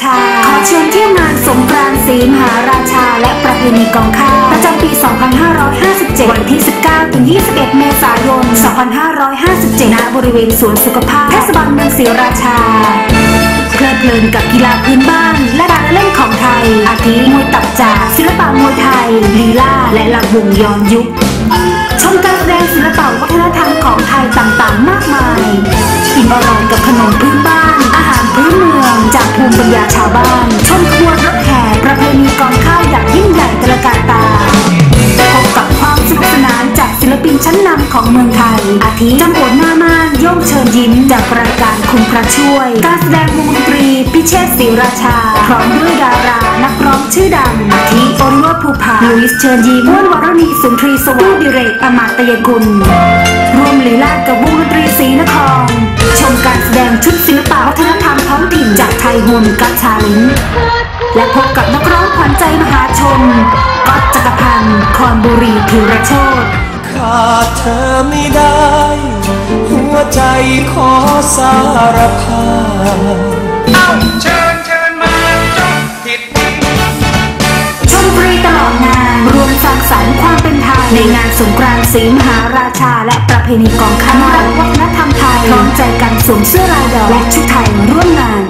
ชา ขอเชิญเที่ยวงานสงกรานต์ศรีมหาราชา และประเพณีกองข้าวประจำปี 2557 วันที่ 19 ถึง 21 เมษายน 2557ณบริเวณสวนสุขภาพเทศบาลเมืองศรีราชาเพลิดเพลินกับกีฬาพื้นบ้าน และการเล่นของไทย อาทิมวยตับจากศิลปะมวยไทยลีลาและลำวงย้อนยุคชมการ ของเมืองไทย อาทิจำปวนหน้ามานโย่งเชิญยิ้มจากรายการคุณพระช่วย การแสดงวงดนตรี พิเชษศรีราชา พร้อมด้วยดารานักร้องชื่อดัง อาทิโอริเวอร์ภูผาลุยส์เชิญยิ้มอ้วนวรณีสุนทรีสวัสดิ์ดิเรกอมาตยกุลรวมลีลากับวงดนตรีศรีนคร ชมการแสดงชุดศิลปะวัฒนธรรมท้องถิ่นจากไทยฮวนกัชชาลินและพบกับนักร้องขวัญใจมหาชนก๊อตจักรพันธ์คอนบุรีพิรโชต ขาดเธอไม่ได้ หัวใจขอสารภาพเอาเชิญเชิญมาจบผิดชมฟรีตลอดงานรวมสร้างสรรค์ความเป็นไทยในงานสงกรานต์ศรีมหาราชา และประเพณีกองข้าววัฒนธรรมไทยพร้อมใจกันสวมเสื้อลายดอกและชุดไทยร่วมงาน